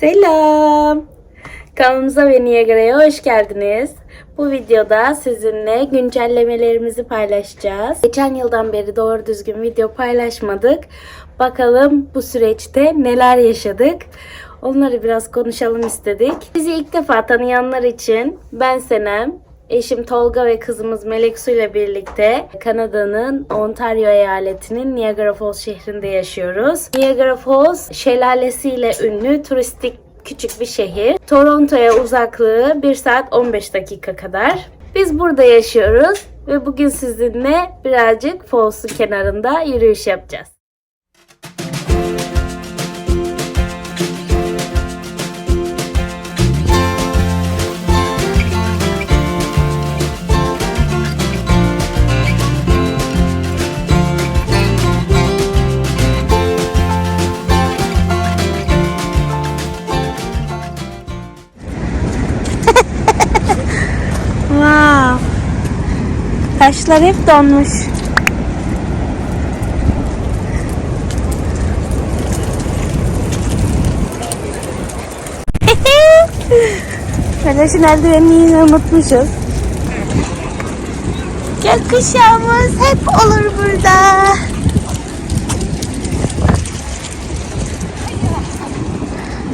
Selam. Kanalımıza ve Niagara'ya hoş geldiniz. Bu videoda sizinle güncellemelerimizi paylaşacağız. Geçen yıldan beri doğru düzgün video paylaşmadık. Bakalım bu süreçte neler yaşadık. Onları biraz konuşalım istedik. Bizi ilk defa tanıyanlar için ben Senem, Eşim Tolga ve kızımız Melek Su ile birlikte Kanada'nın Ontario eyaletinin Niagara Falls şehrinde yaşıyoruz. Niagara Falls şelalesiyle ünlü turistik küçük bir şehir. Toronto'ya uzaklığı 1 saat 15 dakika kadar. Biz burada yaşıyoruz ve bugün sizinle birazcık Falls'un kenarında yürüyüş yapacağız. Taşlar hep donmuş. Güneşin eldivenini yine unutmuşuz. Gökkuşağımız hep olur burada.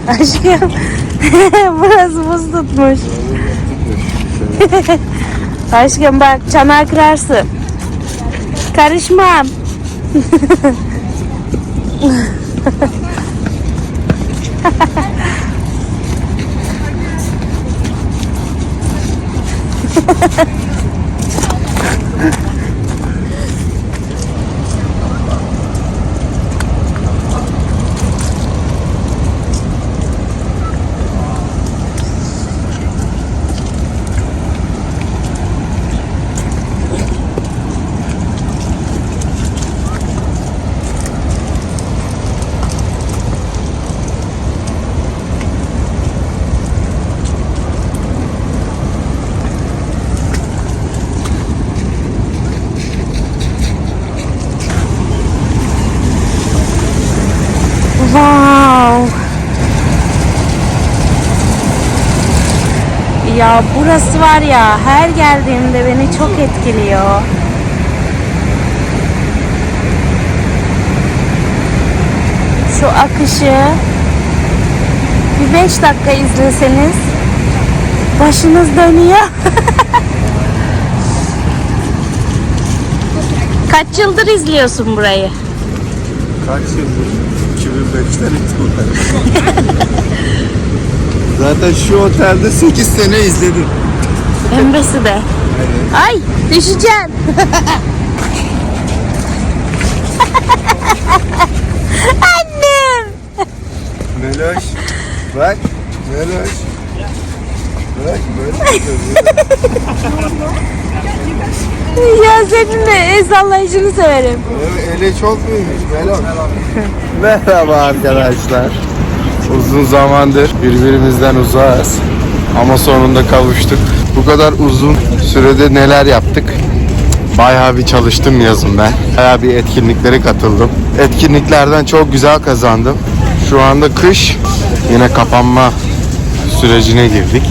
Aşkım burası buz tutmuş. Aşkım bak çanağı kırarsın. Karışmam. Wow. Ya burası var ya her geldiğimde beni çok etkiliyor. Şu akışı bir 5 dakika izleseniz başınız dönüyor. Kaç yıldır izliyorsun burayı? Kaç yıldır? 2005'ten itibaren. Zaten şu otelde 8 sene izledim. Ömbesi de. Ay düşeceğim. Annem. Meloş. Bak. Meloş. Bak böyle Ya senin de sallayışını severim. Ele çok büyümüş Meloş. Merhaba arkadaşlar. Uzun zamandır birbirimizden uzağız. Ama sonunda kavuştuk. Bu kadar uzun sürede neler yaptık? Bayağı bir çalıştım yazın ben. Bayağı bir etkinliklere katıldım. Etkinliklerden çok güzel kazandım. Şu anda kış yine kapanma sürecine girdik.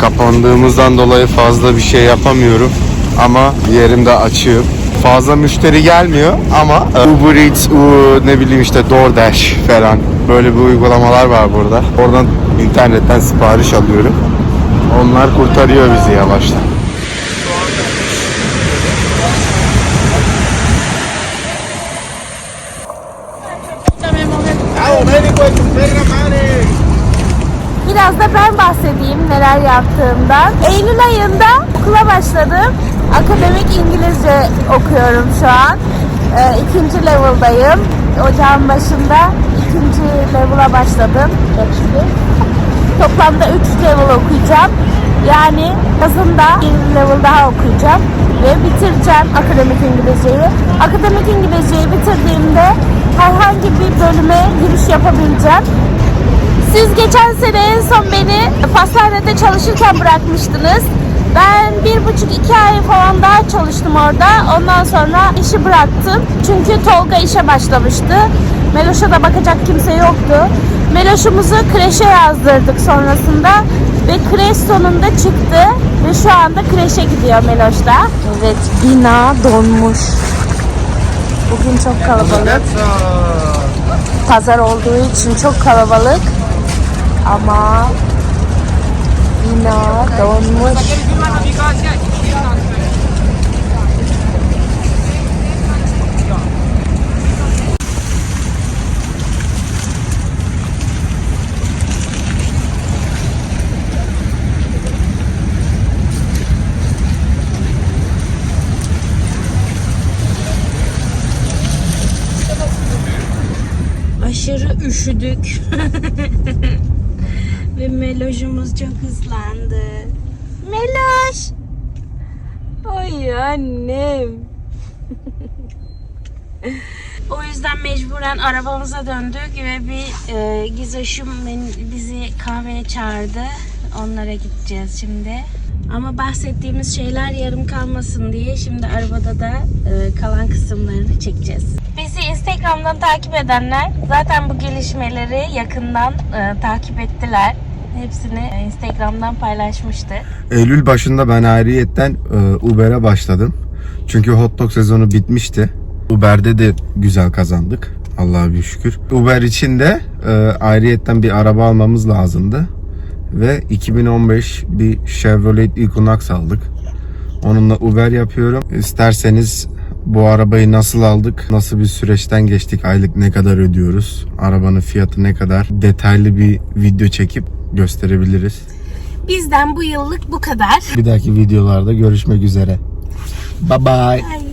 Kapandığımızdan dolayı fazla bir şey yapamıyorum. Ama yerimde açığım. Fazla müşteri gelmiyor ama e, Uber Eats, U- ne bileyim işte DoorDash falan böyle bir uygulamalar var burada. Oradan internetten sipariş alıyorum. Onlar kurtarıyor bizi yavaştan. Biraz da ben bahsedeyim neler yaptığımdan. Eylül ayında okula başladım. Akademik İngilizce okuyorum şu an. Ee, ikinci level'dayım. Ocağın başında ikinci level'a başladım. Toplamda 3 level okuyacağım. Yani yazında bir level daha okuyacağım. Ve bitireceğim akademik İngilizceyi. Akademik İngilizceyi bitirdiğimde herhangi bir bölüme giriş yapabileceğim. Siz geçen sene en son beni pastanede çalışırken bırakmıştınız. Ben bir buçuk iki ay falan daha çalıştım orada. Ondan sonra işi bıraktım. Çünkü Tolga işe başlamıştı. Meloş'a da bakacak kimse yoktu. Meloş'umuzu kreşe yazdırdık sonrasında. Ve kreş sonunda çıktı. Ve şu anda kreşe gidiyor Meloş da. Evet bina donmuş. Bugün çok kalabalık. Pazar olduğu için çok kalabalık. Ama donmuş. Aşırı üşüdük. Ve melojumuz çok hızlandı. Meloş! Ay annem. o yüzden mecburen arabamıza döndük ve bir e, Gizoş'um bizi kahveye çağırdı. Onlara gideceğiz şimdi. Ama bahsettiğimiz şeyler yarım kalmasın diye şimdi arabada da e, kalan kısımlarını çekeceğiz. Bizi Instagram'dan takip edenler zaten bu gelişmeleri yakından e, takip ettiler. Hepsini e, Instagram'dan paylaşmıştık. Eylül başında ben ayrıyetten e, Uber'e başladım. Çünkü hot dog sezonu bitmişti. Uber'de de güzel kazandık. Allah'a bir şükür. Uber için de e, ayrıyetten bir araba almamız lazımdı. Ve 2015 bir Chevrolet Equinox aldık. Onunla Uber yapıyorum. İsterseniz bu arabayı nasıl aldık, nasıl bir süreçten geçtik, aylık ne kadar ödüyoruz, arabanın fiyatı ne kadar detaylı bir video çekip gösterebiliriz. Bizden bu yıllık bu kadar. Bir dahaki videolarda görüşmek üzere. Bye bye. Bye.